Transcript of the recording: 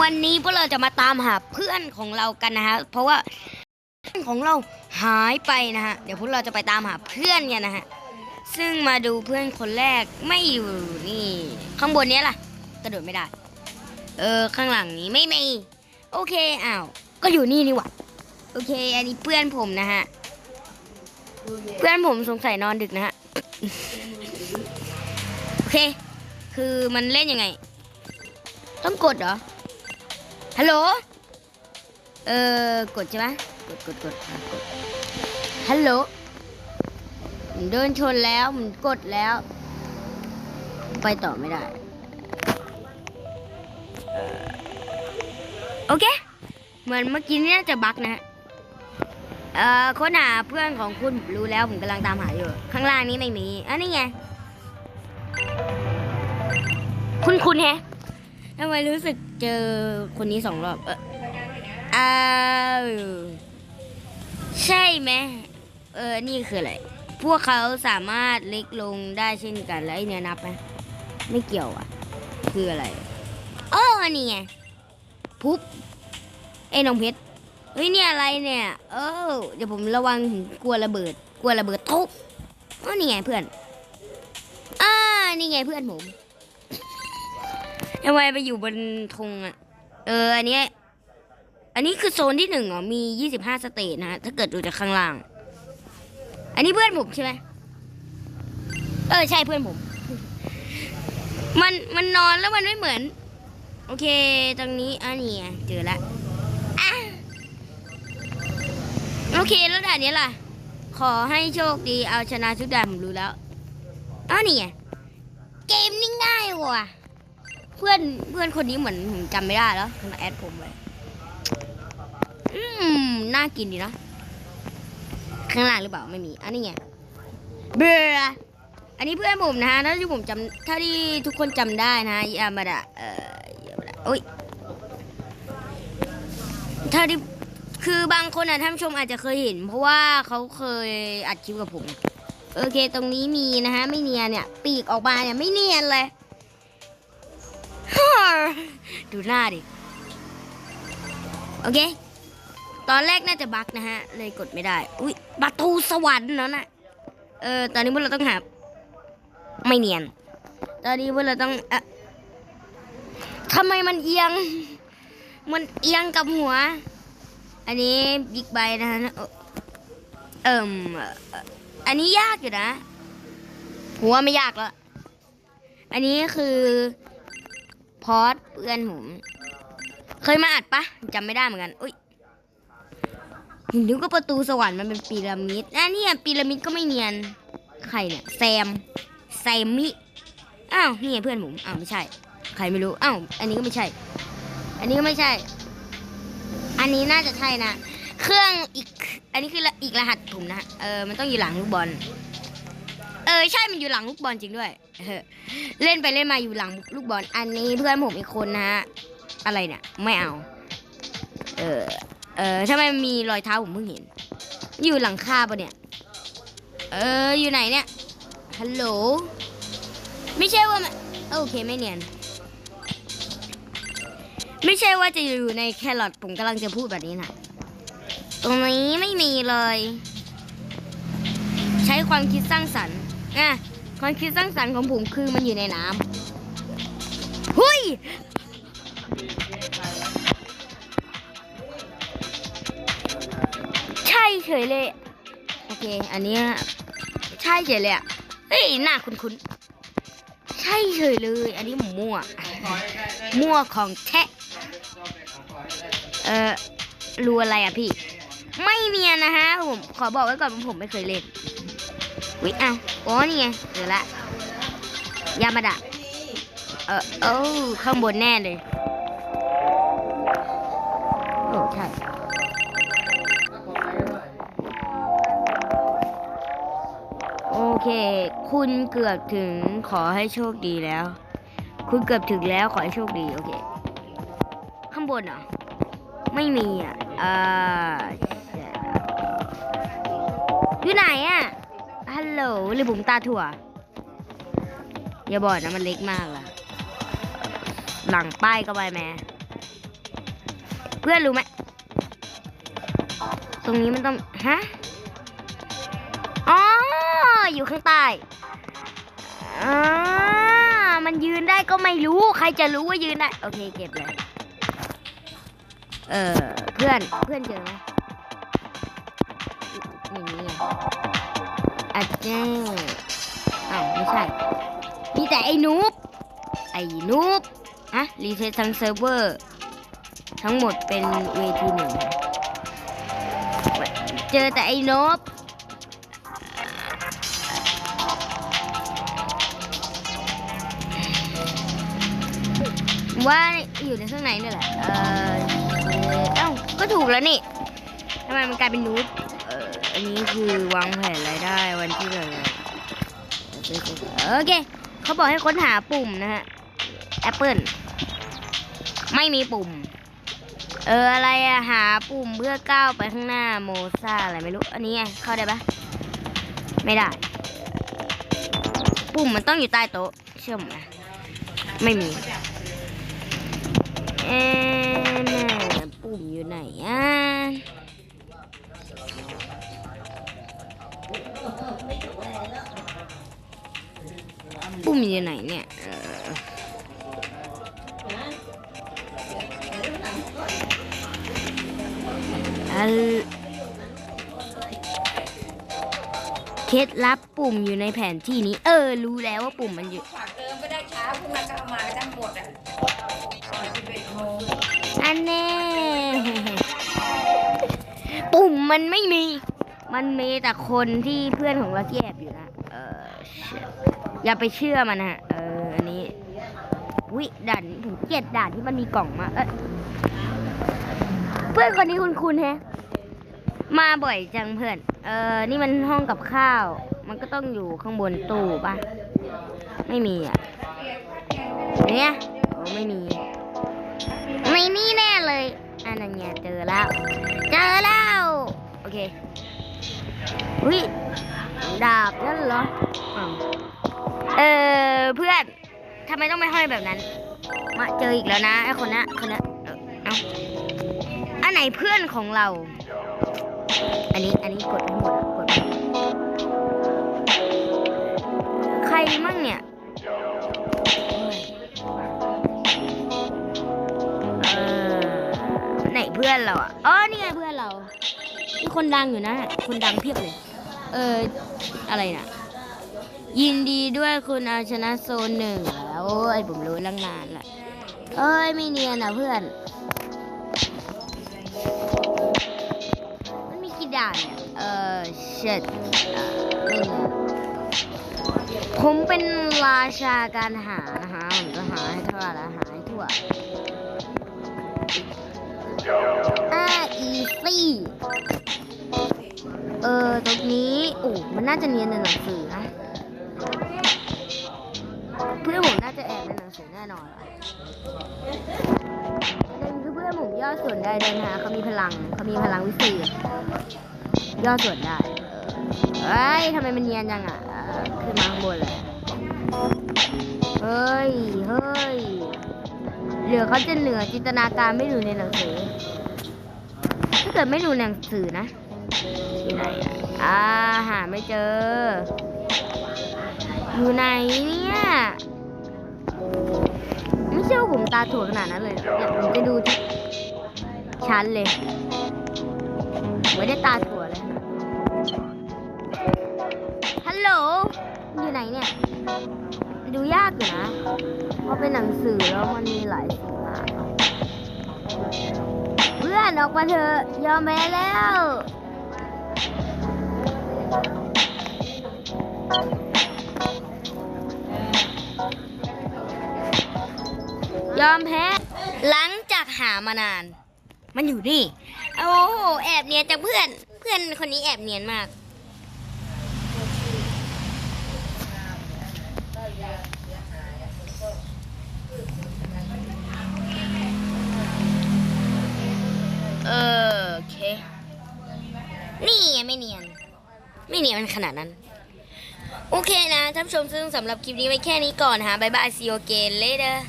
วันนี้พวกเราจะมาตามหาเพื่อนของเรากันนะฮะ เพราะว่าเพื่อนของเราหายไปนะฮะ เดี๋ยวพวกเราจะไปตามหาเพื่อนกันนะฮะ ซึ่งมาดูเพื่อนคนแรกไม่อยู่นี่ ข้างบนเนี้ยล่ะ กระโดดไม่ได้ เออข้างหลังนี้ไม่มี โอเคอ้าวก็อยู่นี่นี่หว่าโอเค อันนี้เพื่อนผมนะฮะ เพื่อนผมสงสัยนอนดึกนะฮะ โอเค คือมันเล่นยังไง ต้องกดเหรอ ฮัลโหล เออกดใช่ไหมกดกดกดกด ฮัลโหลผมเดินชนแล้วผมกดแล้ว ไปต่อไม่ได้ โอเค เหมือนเมื่อกี้นี่น่าจะบั๊กนะฮะเอ่อค้นหาเพื่อนของคุณรู้แล้วผมกำลังตามหาอยู่ ข้างล่างนี้ไม่มีอันนี้ไง คุณคุณแฮะ ทำไมรู้สึกเจอคนนี้สองรอบ เอออ้าวใช่ไหมเออ นี่คืออะไร พวกเขาสามารถเล็กลงได้เช่นกันแล้วไอเนี่ยนับไหมไม่เกี่ยวอะ คืออะไรอ๋อนี่ไงพุ๊บไอ้น้องเพชรเฮ้ยนี่อะไรเนี่ย เออเดี๋ยวผมระวังถึงกลัวระเบิด กลัวระเบิดทุบอ๋อนี่ไงเพื่อนอ่านี่ไงเพื่อนผม ทำไมไปอยู่บนธงอะ เออ อันนี้อันนี้คือโซนที่หนึ่งเหรอมียี่สิบห้าสเตจนะฮะ ถ้าเกิดดูจากข้างล่าง อันนี้เพื่อนผมใช่ไหมเออ ใช่เพื่อนผม มันมันนอนแล้วมันไม่เหมือน โอเค ตรงนี้อันนี้เจอแล้วอะโอเคแล้วด่านนี้ล่ะ ขอให้โชคดีเอาชนะทุกด่านผมรู้แล้วอ้าวนี่ไงเกมนี่ง่ายว่ะ เพื่อนเพื่อนคนนี้เหมือนผมจำไม่ได้แล้วมาแอดผมเลยอืมน่ากินดีนะข้างล่างหรือเปล่าไม่มี อันนี้ไงเบื่ออันนี้เพื่อนผมนะฮะถ้าที่ผมจำถ้าที่ทุกคนจำได้นะฮะยามาดะเอ่อยามาดะโอ้ยถ้าที่คือบางคนอะท่านชมอาจจะเคยเห็น เพราะว่าเขาเคยอัดคลิปกับผม โอเค ตรงนี้มีนะฮะ ไม่เนียนเนี่ย ปีกออกมาเนี่ยไม่เนียนเลย ดูหน้าดิ โอเค ตอนแรกน่าจะบั๊กนะฮะ เลยกดไม่ได้ อุ้ยประตูสวรรค์นั่นน่ะเออ ตอนนี้พวกเราต้องหา ไม่เนียน ตอนนี้พวกเราต้องเอะทำไมมันเอียง มันเอียงกับหัว อันนี้บิ๊กไบนะฮะ เอ่อเอิ่มอ่ออันนี้ยากอยู่นะผมว่าไม่ยากแล้ว อันนี้คือ พอดเพื่อนผม เคยมาอัดปะจำไม่ได้เหมือนกัน อุ้ยเห็นนึกว่าประตูสวรรค์มันเป็นพีระมิดอะเนี่ยพีระมิดก็ไม่เนียน ใครเนี่ย แซม แซมมิ อ้าวนี่เพื่อนผมอ้าวไม่ใช่ ใครไม่รู้ อ้าว อันนี้ก็ไม่ใช่ อันนี้ก็ไม่ใช่ อันนี้น่าจะใช่นะ เครื่องอีก อันนี้คืออีกรหัสผมนะ เออ มันต้องอยู่หลังลูกบอล เออ ใช่ มันอยู่หลังลูกบอลจริงด้วย เล่นไปเล่นมาอยู่หลังลูกบอล อันนี้เพื่อนผมอีกคนนะฮะ อะไรเนี่ย ไม่เอา เออ เออทำไมมีรอยเท้าผมเพิ่งเห็น อยู่หลังคาปะเนี่ย เออ อยู่ไหนเนี่ย ฮัลโหล ไม่ใช่ว่าโอเคไม่เนียน ไม่ใช่ว่าจะอยู่ในแครอทผมกำลังจะพูดแบบนี้นะ ตรงนี้ไม่มีเลย ใช้ความคิดสร้างสรรค์อะ ความคิดสร้างสรรค์ของผมคือมันอยู่ในน้ำหุยใช่เฉยเลย โอเค อันนี้ใช่เฉยเลยอะเฮ้ยหน้าคุ้นๆใช่เฉยเลย อันนี้มมั่ว มั่วของแท้เออรู้อะไรอะพี่ ไม่เนียนนะฮะผมขอบอกไว้ก่อนว่าผมไม่เคยเล่น วิอ้าโอ้นี่ไงเจอละยามาดะเออโอ้ข้างบนแน่เลย โอ้ใช่โอเค คุณเกือบถึงขอให้โชคดีแล้ว คุณเกือบถึงแล้วขอให้โชคดี โอเค ข้างบนเหรอ ไม่มีอะอ่าอยู่ไหนอะ ฮัลโหลหรือผมตาถั่ว อย่าบอกนะมันเล็กมากล่ะ หลังป้ายก็ไปแม่พื่อนรู้ไหมตรงนี้มันต้อง ฮะ อ๋อ อยู่ข้างใต้อ่ามันยืนได้ก็ไม่รู้ ใครจะรู้ว่ายืนได้ โอเคเก็บเลย เออ เพื่อน เพื่อนเจอไหมนี่นี่ไง อาจจะอ้าวไม่ใช่ มีแต่ไอ้นูบไอ้นูบอะรีเซ็ตทั้งเซิร์ฟเวอร์ ทั้งหมดเป็นเวทีหนึ่งเจอแต่ไอ้นบว่าอยู่ในข้างในนี่แหละ เออเอ้า ก็ถูกแล้วนี่ทำไมมันกลายเป็นนูบ อันนี้คือวางแผนรายได้วันที่เลยโอเค เขาบอกให้ค้นหาปุ่มนะฮะแอปเปิลไม่มีปุ่ม เอออะไรอะหาปุ่มเพื่อก้าวไปข้างหน้าโมซาอะไรไม่รู้ อันนี้ไงเข้าได้ปะไม่ได้ ปุ่มมันต้องอยู่ใต้โต๊ะ เชื่อมนะไม่มีเอ๊ะน่ะปุ่มอยู่ไหนอะ ปุ่มอยู่ไหนเนี่ยเอออันเคล็ดลับปุ่มอยู่ในแผนที่นี้ เออ รู้แล้วว่าปุ่มมันอยู่ฝากเติมก็ได้เช้าพรุ่งนี้ก็เอามาทั้งหมดอะสิบเอ็ดโมงอันแน่ ปุ่มมันไม่มี มันมีแต่คนที่เพื่อนของเราแยบอยู่นะ เอออย่าไปเชื่อมันฮะ เออ อันนี้ วิด่านผมเกลียดด่านที่มันมีกล่องมา เอยเพื่อนคนนี้คุณคุณแฮะ มาบ่อยจังเพื่อน เออ นี่มันห้องกับข้าว มันก็ต้องอยู่ข้างบนตู้ปะไม่มีอะ เนี่ยโอ้ไม่มีไม่มีแน่เลย อันนั้นเนี่ยเจอแล้ว เจอแล้ว โอเค อุ้ยดาบนั่นเหรออ้าวเออเพื่อนทำไมต้องไม่ห้อยแบบนั้น มาเจออีกแล้วนะไอ้คนนั้นคนนั้นเออเอาอันไหนเพื่อนของเรา อันนี้อันนี้กดให้หมดอะกดไปใครมั่งเนี่ยโอ้ยเออไหนเพื่อนเราอะอ๋อนี่ไงเพื่อนเรา นี่คนดังอยู่นะ คนดังเพียบเลย เออ อะไรนะยินดีด้วยคุณเอาชนะโซนหนึ่งแล้วโอ้ยผมรู้ตั้งนานละเอ้ย ไม่เนียนอะเพื่อน มันมีกี่ด่านเนี่ยเออเช็ดไม่เนียนผมเป็นราชาการหานะคะผมจะหาให้ทั่วละหาให้ทั่ว อ่าอีซี่เออตรงนี้โอ้มันน่าจะเนียนในหนังสือนะเพื่อนผมน่าจะแอบในหนังสือแน่นอนอะประเด็นคือเพื่อนผมย่อส่วนได้เลยนะคะเขามีพลังเขามีพลังวิเศษย่อส่วนได้เอ้ยทำไมมันเนียนจังอะขึ้นมาข้างบนเลยเฮ้ยเฮ้ย เหลือเขาจะเหนือจินตนาการไม่ดูในหนังสือ ถ้าเกิดไม่ดูหนังสือนะอยู่ไหนอะอ่าหาไม่เจอ อยู่ไหนเนี่ยไม่เชื่อว่าผมตาถั่วขนาดนั้นเลยเนี่ยผมจะดูทุกชั้นเลยไม่ได้ตาถั่วเลยฮัลโหลอยู่ไหนเนี่ย ดูยากอยู่นะ เพราะเป็นหนังสือแล้วมันมีหลายสีมากเพื่อนออกมาเถอะยอมแพ้แล้วยอมแพ้ หลังจากหามานาน มันอยู่นี่ โอ้โห แอบเนียนจากเพื่อน เพื่อนคนนี้แอบเนียนมาก เออโอเค นี่ไงไม่เนียน ไม่เนียนมันขนาดนั้น โอเคนะท่านผู้ชมซึ่งสำหรับคลิปนี้ไว้แค่นี้ก่อนนะบ๊ายบายซีโอเกนเลเดอร์